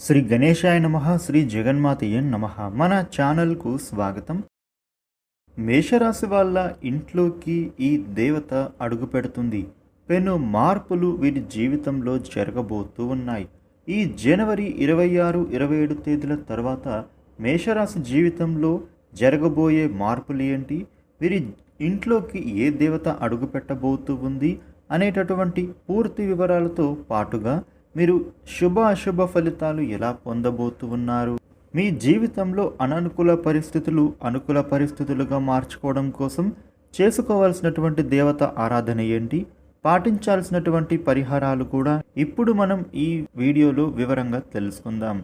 శ్రీ గణేశాయ నమ శ్రీ జగన్మాతయ్య నమ. మన ఛానల్కు స్వాగతం. మేషరాశి వాళ్ళ ఇంట్లోకి ఈ దేవత అడుగు పెడుతుంది. పెను మార్పులు వీరి జీవితంలో జరగబోతూ ఉన్నాయి. ఈ జనవరి ఇరవై ఆరు ఇరవై ఏడు తేదీల తర్వాత మేషరాశి జీవితంలో జరగబోయే మార్పులు ఏంటి? వీరి ఇంట్లోకి ఏ దేవత అడుగు పెట్టబోతూ ఉంది? అనేటటువంటి పూర్తి వివరాలతో పాటుగా మీరు శుభ అశుభ ఫలితాలు ఎలా పొందబోతూ ఉన్నారు? మీ జీవితంలో అననుకూల పరిస్థితులు అనుకూల పరిస్థితులుగా మార్చుకోవడం కోసం చేసుకోవాల్సినటువంటి దేవత ఆరాధన ఏంటి? పాటించాల్సినటువంటి పరిహారాలు కూడా ఇప్పుడు మనం ఈ వీడియోలో వివరంగా తెలుసుకుందాం.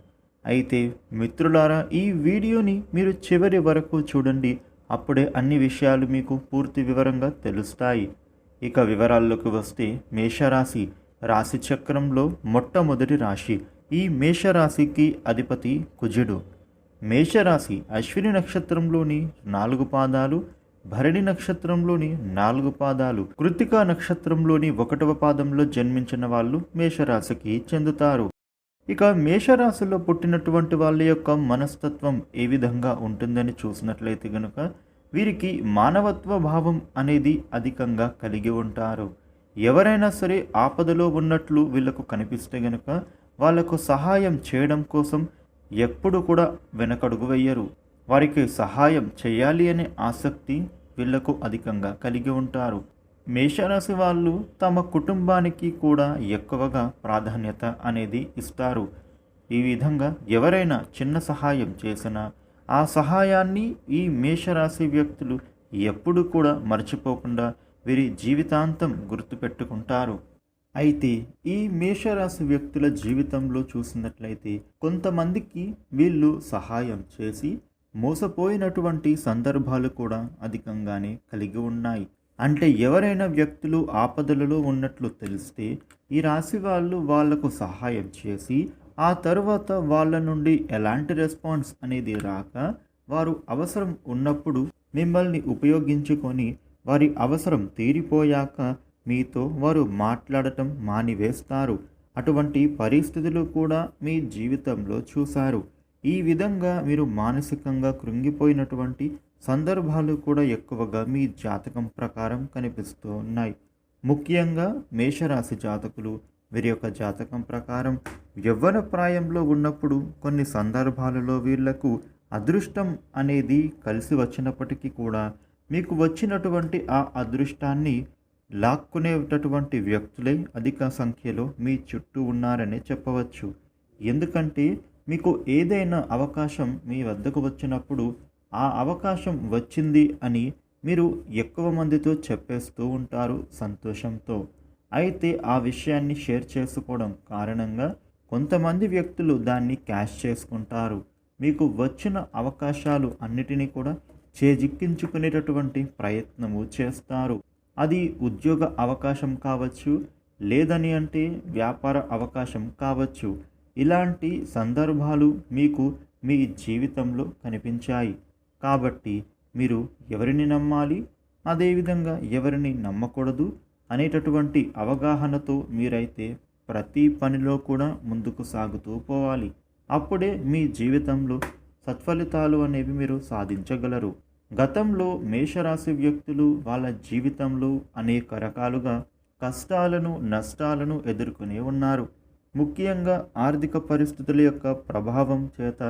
అయితే మిత్రులారా ఈ వీడియోని మీరు చివరి వరకు చూడండి. అప్పుడే అన్ని విషయాలు మీకు పూర్తి వివరంగా తెలుస్తాయి. ఇక వివరాల్లోకి వస్తే మేషరాశి. రాశి చక్రంలో మొట్టమొదటి రాశి ఈ మేషరాశికి అధిపతి కుజుడు. మేషరాశి అశ్విని నక్షత్రంలోని నాలుగు పాదాలు భరణి నక్షత్రంలోని నాలుగు పాదాలు కృతికా నక్షత్రంలోని ఒకటవ పాదంలో జన్మించిన వాళ్ళు మేషరాశికి చెందుతారు. ఇక మేషరాశిలో పుట్టినటువంటి వాళ్ళ యొక్క మనస్తత్వం ఏ విధంగా ఉంటుందని చూసినట్లయితే గనుక వీరికి మానవత్వ భావం అనేది అధికంగా కలిగి ఉంటారు. ఎవరైనా సరే ఆపదలో ఉన్నట్లు వీళ్ళకు కనిపిస్తే గనుక వాళ్ళకు సహాయం చేయడం కోసం ఎప్పుడు కూడా వెనకడుగు వేయరు. వారికి సహాయం చేయాలి అనే ఆసక్తి వీళ్ళకు అధికంగా కలిగి ఉంటారు. మేషరాశి వాళ్ళు తమ కుటుంబానికి కూడా ఎక్కువగా ప్రాధాన్యత అనేది ఇస్తారు. ఈ విధంగా ఎవరైనా చిన్న సహాయం చేసినా ఆ సహాయాన్ని ఈ మేషరాశి వ్యక్తులు ఎప్పుడు కూడా మర్చిపోకుండా వీరి జీవితాంతం గుర్తుపెట్టుకుంటారు. అయితే ఈ మేషరాశి వ్యక్తుల జీవితంలో చూసినట్లయితే కొంతమందికి వీళ్ళు సహాయం చేసి మోసపోయినటువంటి సందర్భాలు కూడా అధికంగానే కలిగి ఉన్నాయి. అంటే ఎవరైనా వ్యక్తులు ఆపదలలో ఉన్నట్లు తెలిస్తే ఈ రాశి వాళ్ళు వాళ్ళకు సహాయం చేసి ఆ తర్వాత వాళ్ళ నుండి ఎలాంటి రెస్పాన్స్ అనేది రాక వారు అవసరం ఉన్నప్పుడు మిమ్మల్ని ఉపయోగించుకొని వారి అవసరం తీరిపోయాక మీతో వారు మాట్లాడటం మానివేస్తారు. అటువంటి పరిస్థితులు కూడా మీ జీవితంలో చూశారు. ఈ విధంగా మీరు మానసికంగా కృంగిపోయినటువంటి సందర్భాలు కూడా ఎక్కువగా మీ జాతకం ప్రకారం కనిపిస్తూ ఉన్నాయి. ముఖ్యంగా మేషరాశి జాతకులు వీరి యొక్క జాతకం ప్రకారం యవ్వన ప్రాయంలో ఉన్నప్పుడు కొన్ని సందర్భాలలో వీళ్ళకు అదృష్టం అనేది కలిసి వచ్చినప్పటికీ కూడా మీకు వచ్చినటువంటి ఆ అదృష్టాన్ని లాక్కునేటటువంటి వ్యక్తులే అధిక సంఖ్యలో మీ చుట్టూ ఉన్నారనే చెప్పవచ్చు. ఎందుకంటే మీకు ఏదైనా అవకాశం మీ వద్దకు వచ్చినప్పుడు ఆ అవకాశం వచ్చింది అని మీరు ఎక్కువ మందితో చెప్పేస్తూ ఉంటారు సంతోషంతో. అయితే ఆ విషయాన్ని షేర్ చేసుకోవడం కారణంగా కొంతమంది వ్యక్తులు దాన్ని క్యాష్ చేసుకుంటారు. మీకు వచ్చిన అవకాశాలు అన్నిటినీ కూడా చేజిక్కించుకునేటటువంటి ప్రయత్నము చేస్తారు. అది ఉద్యోగ అవకాశం కావచ్చు లేదని అంటే వ్యాపార అవకాశం కావచ్చు. ఇలాంటి సందర్భాలు మీకు మీ జీవితంలో కనిపించాయి. కాబట్టి మీరు ఎవరిని నమ్మాలి అదేవిధంగా ఎవరిని నమ్మకూడదు అనేటటువంటి అవగాహనతో మీరైతే ప్రతి పనిలో కూడా ముందుకు సాగుతూ పోవాలి. అప్పుడే మీ జీవితంలో సత్ఫలితాలు అనేవి మీరు సాధించగలరు. గతంలో మేషరాశి వ్యక్తులు వాళ్ళ జీవితంలో అనేక రకాలుగా కష్టాలను నష్టాలను ఎదుర్కొనే ఉన్నారు. ముఖ్యంగా ఆర్థిక పరిస్థితుల యొక్క ప్రభావం చేత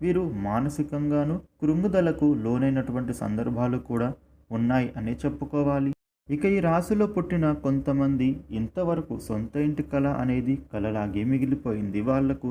వీరు మానసికంగాను కృంగుదలకు లోనైనటువంటి సందర్భాలు కూడా ఉన్నాయి అనే చెప్పుకోవాలి. ఇక ఈ రాశిలో పుట్టిన కొంతమంది ఇంతవరకు సొంత ఇంటి కళ అనేది కలలాగే మిగిలిపోయింది. వాళ్ళకు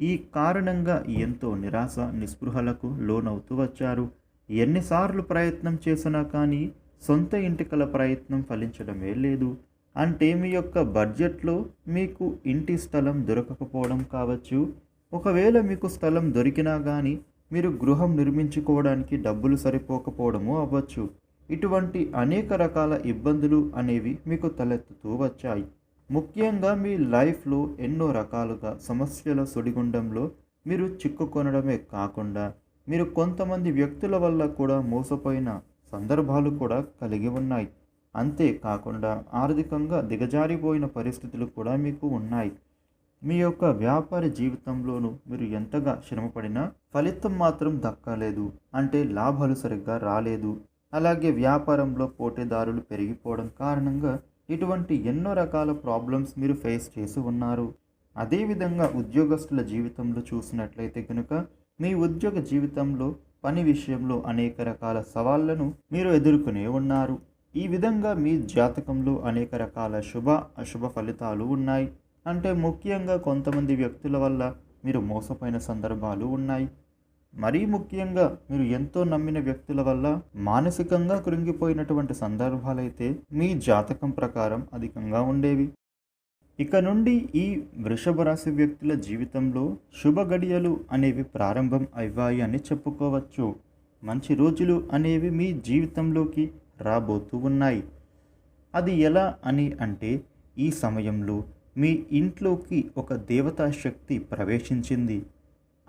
ఈ కారణంగా ఎంతో నిరాశ నిస్పృహలకు లోనవుతూ వచ్చారు. ఎన్నిసార్లు ప్రయత్నం చేసినా కానీ సొంత ఇంటికల ప్రయత్నం ఫలించడమే లేదు. అంటే మీ యొక్క బడ్జెట్లో మీకు ఇంటి స్థలం దొరకకపోవడం కావచ్చు. ఒకవేళ మీకు స్థలం దొరికినా కానీ మీరు గృహం నిర్మించుకోవడానికి డబ్బులు సరిపోకపోవడము అవ్వచ్చు. ఇటువంటి అనేక రకాల ఇబ్బందులు అనేవి మీకు తలెత్తుతూ వచ్చాయి. ముఖ్యంగా మీ లైఫ్లో ఎన్నో రకాలుగా సమస్యల సుడిగుండంలో మీరు చిక్కుకొనడమే కాకుండా మీరు కొంతమంది వ్యక్తుల వల్ల కూడా మోసపోయిన సందర్భాలు కూడా కలిగి ఉన్నాయి. అంతేకాకుండా ఆర్థికంగా దిగజారిపోయిన పరిస్థితులు కూడా మీకు ఉన్నాయి. మీ యొక్క వ్యాపార జీవితంలోనూ మీరు ఎంతగా శ్రమపడినా ఫలితం మాత్రం దక్కలేదు. అంటే లాభాలు సరిగ్గా రాలేదు. అలాగే వ్యాపారంలో పోటీదారులు పెరిగిపోవడం కారణంగా ఇటువంటి ఎన్నో రకాల ప్రాబ్లమ్స్ మీరు ఫేస్ చేసి ఉన్నారు. అదేవిధంగా ఉద్యోగస్తుల జీవితంలో చూసినట్లయితే కనుక మీ ఉద్యోగ జీవితంలో పని విషయంలో అనేక రకాల సవాళ్ళను మీరు ఎదుర్కొనే ఉన్నారు. ఈ విధంగా మీ జాతకంలో అనేక రకాల శుభ అశుభ ఫలితాలు ఉన్నాయి. అంటే ముఖ్యంగా కొంతమంది వ్యక్తుల వల్ల మీరు మోసపోయిన సందర్భాలు ఉన్నాయి. మరీ ముఖ్యంగా మీరు ఎంతో నమ్మిన వ్యక్తుల వల్ల మానసికంగా కృంగిపోయినటువంటి సందర్భాలైతే మీ జాతకం ప్రకారం అధికంగా ఉండేవి. ఇక నుండి ఈ వృషభ రాశి వ్యక్తుల జీవితంలో శుభ గడియలు అనేవి ప్రారంభం అయ్యాయి అని చెప్పుకోవచ్చు. మంచి రోజులు అనేవి మీ జీవితంలోకి రాబోతూ ఉన్నాయి. అది ఎలా అని అంటే ఈ సమయంలో మీ ఇంట్లోకి ఒక దేవతా శక్తి ప్రవేశించింది.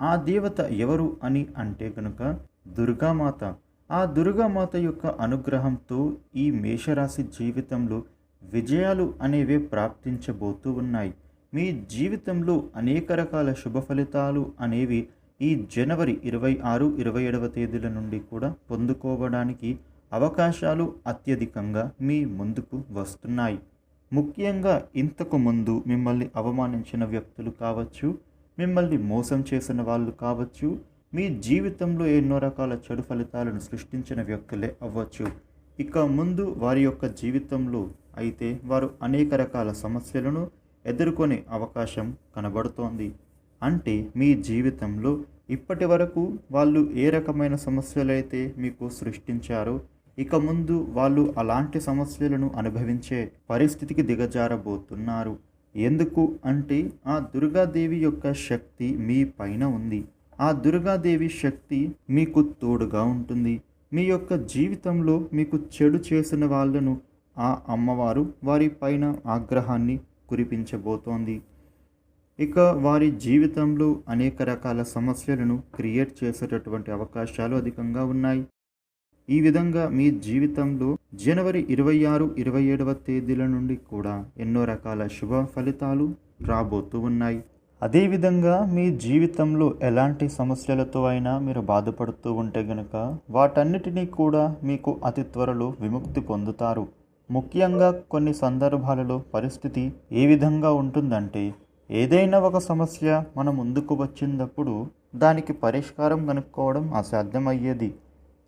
ఆ దేవత ఎవరు అని అంటే కనుక దుర్గామాత. ఆ దుర్గామాత యొక్క అనుగ్రహంతో ఈ మేషరాశి జీవితంలో విజయాలు అనేవి ప్రాప్తించబోతూ ఉన్నాయి. మీ జీవితంలో అనేక రకాల శుభ ఫలితాలు అనేవి ఈ జనవరి ఇరవై ఆరు ఇరవై ఏడవ తేదీల నుండి కూడా పొందుకోవడానికి అవకాశాలు అత్యధికంగా మీ ముందుకు వస్తున్నాయి. ముఖ్యంగా ఇంతకు ముందు మిమ్మల్ని అవమానించిన వ్యక్తులు కావచ్చు మిమ్మల్ని మోసం చేసిన వాళ్ళు కావచ్చు మీ జీవితంలో ఎన్నో రకాల చెడు ఫలితాలను సృష్టించిన వ్యక్తులే అవ్వచ్చు. ఇక ముందు వారి యొక్క జీవితంలో అయితే వారు అనేక రకాల సమస్యలను ఎదుర్కొనే అవకాశం కనబడుతోంది. అంటే మీ జీవితంలో ఇప్పటి వరకు వాళ్ళు ఏ రకమైన సమస్యలైతే మీకు సృష్టించారో ఇక ముందు వాళ్ళు అలాంటి సమస్యలను అనుభవించే పరిస్థితికి దిగజారబోతున్నారు. ఎందుకు అంటే ఆ దుర్గాదేవి యొక్క శక్తి మీ పైన ఉంది. ఆ దుర్గాదేవి శక్తి మీకు తోడుగా ఉంటుంది. మీ యొక్క జీవితంలో మీకు చెడు చేసిన వాళ్ళను ఆ అమ్మవారు వారి పైన ఆగ్రహాన్ని కురిపించబోతోంది. ఇక వారి జీవితంలో అనేక రకాల సమస్యలను క్రియేట్ చేసేటటువంటి అవకాశాలు అధికంగా ఉన్నాయి. ఈ విధంగా మీ జీవితంలో జనవరి ఇరవై ఆరు ఇరవై ఏడవ తేదీల నుండి కూడా ఎన్నో రకాల శుభ ఫలితాలు రాబోతూ ఉన్నాయి. అదేవిధంగా మీ జీవితంలో ఎలాంటి సమస్యలతో అయినా మీరు బాధపడుతూ ఉంటే గనుక వాటన్నిటినీ కూడా మీకు అతి త్వరలో విముక్తి పొందుతారు. ముఖ్యంగా కొన్ని సందర్భాలలో పరిస్థితి ఏ విధంగా ఉంటుందంటే ఏదైనా ఒక సమస్య మన ముందుకు వచ్చినప్పుడు దానికి పరిష్కారం కనుక్కోవడం అసాధ్యమయ్యేది.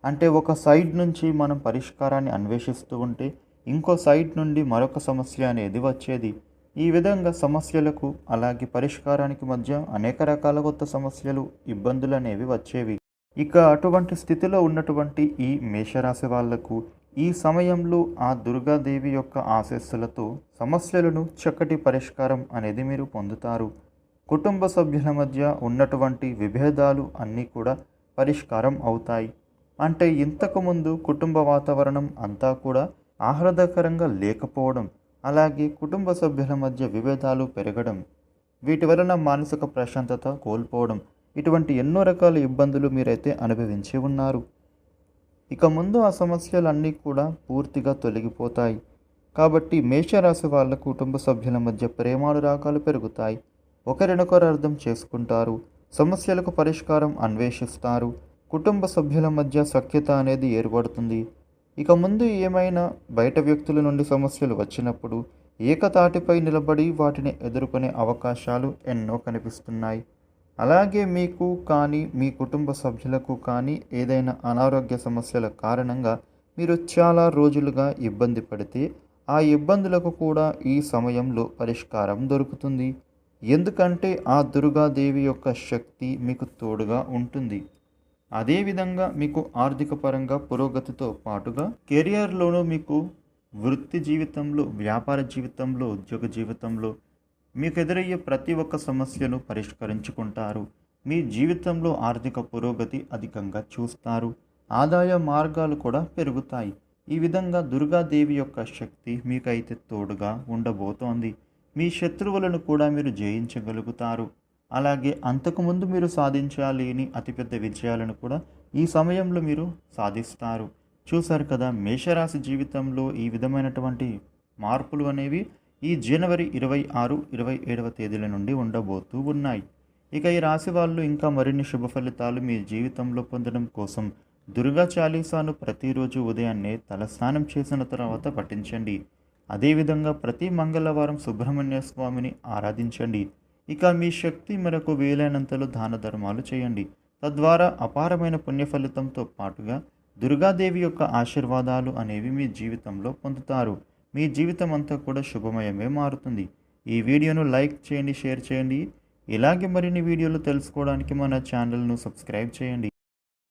అంటే ఒక సైడ్ నుంచి మనం పరిష్కారాన్ని అన్వేషిస్తూ ఉంటే ఇంకో సైడ్ నుండి మరొక సమస్య అనేది వచ్చేది. ఈ విధంగా సమస్యలకు అలాగే పరిష్కారానికి మధ్య అనేక రకాల కొత్త సమస్యలు ఇబ్బందులు అనేవి వచ్చేవి. ఇక అటువంటి స్థితిలో ఉన్నటువంటి ఈ మేషరాశి వాళ్ళకు ఈ సమయంలో ఆ దుర్గాదేవి యొక్క ఆశస్సులతో సమస్యలను చక్కటి పరిష్కారం అనేది మీరు పొందుతారు. కుటుంబ సభ్యుల మధ్య ఉన్నటువంటి విభేదాలు అన్నీ కూడా పరిష్కారం అవుతాయి. అంటే ఇంతకుముందు కుటుంబ వాతావరణం అంతా కూడా ఆహ్లాదకరంగా లేకపోవడం అలాగే కుటుంబ సభ్యుల మధ్య విభేదాలు పెరగడం వీటి వలన మానసిక ప్రశాంతత కోల్పోవడం ఇటువంటి ఎన్నో రకాల ఇబ్బందులు మీరైతే అనుభవించి ఉన్నారు. ఇక ముందు ఆ సమస్యలన్నీ కూడా పూర్తిగా తొలగిపోతాయి. కాబట్టి మేషరాశి వాళ్ళ కుటుంబ సభ్యుల మధ్య ప్రేమానురాగాలు పెరుగుతాయి. ఒకరినొకరు అర్థం చేసుకుంటారు. సమస్యలకు పరిష్కారం అన్వేషిస్తారు. కుటుంబ సభ్యుల మధ్య సఖ్యత అనేది ఏర్పడుతుంది. ఇక ముందు ఏమైనా బయట వ్యక్తుల నుండి సమస్యలు వచ్చినప్పుడు ఏకతాటిపై నిలబడి వాటిని ఎదుర్కొనే అవకాశాలు ఎన్నో కనిపిస్తున్నాయి. అలాగే మీకు కానీ మీ కుటుంబ సభ్యులకు కానీ ఏదైనా అనారోగ్య సమస్యల కారణంగా మీరు చాలా రోజులుగా ఇబ్బంది పడితే ఆ ఇబ్బందులకు కూడా ఈ సమయంలో పరిష్కారం దొరుకుతుంది. ఎందుకంటే ఆ దుర్గాదేవి యొక్క శక్తి మీకు తోడుగా ఉంటుంది. అదేవిధంగా మీకు ఆర్థిక పరంగా పురోగతితో పాటుగా కెరియర్లోనూ మీకు వృత్తి జీవితంలో వ్యాపార జీవితంలో ఉద్యోగ జీవితంలో మీకు ఎదురయ్యే ప్రతి ఒక్క సమస్యను పరిష్కరించుకుంటారు. మీ జీవితంలో ఆర్థిక పురోగతి అధికంగా చూస్తారు. ఆదాయ మార్గాలు కూడా పెరుగుతాయి. ఈ విధంగా దుర్గాదేవి యొక్క శక్తి మీకైతే తోడుగా ఉండబోతోంది. మీ శత్రువులను కూడా మీరు జయించగలుగుతారు. అలాగే అంతకుముందు మీరు సాధించాలని అతిపెద్ద విజయాలను కూడా ఈ సమయంలో మీరు సాధిస్తారు. చూశారు కదా మేషరాశి జీవితంలో ఈ విధమైనటువంటి మార్పులు అనేవి ఈ జనవరి ఇరవై ఆరు ఇరవై ఏడవ తేదీల నుండి ఉండబోతూ ఉన్నాయి. ఇక ఈ రాశి వాళ్ళు ఇంకా మరిన్ని శుభ ఫలితాలు మీ జీవితంలో పొందడం కోసం దుర్గా చాలీసాను ప్రతిరోజు ఉదయాన్నే తలస్నానం చేసిన తర్వాత పఠించండి. అదేవిధంగా ప్రతి మంగళవారం సుబ్రహ్మణ్య స్వామిని ఆరాధించండి. ఇక మీ శక్తి మేరకు వీలైనంతలో దాన ధర్మాలు చేయండి. తద్వారా అపారమైన పుణ్య ఫలితంతో పాటుగా దుర్గాదేవి యొక్క ఆశీర్వాదాలు అనేవి మీ జీవితంలో పొందుతారు. మీ జీవితం అంతా కూడా శుభమయమే మారుతుంది. ఈ వీడియోను లైక్ చేయండి షేర్ చేయండి. ఇలాగే మరిన్ని వీడియోలు తెలుసుకోవడానికి మన ఛానల్ను సబ్స్క్రైబ్ చేయండి.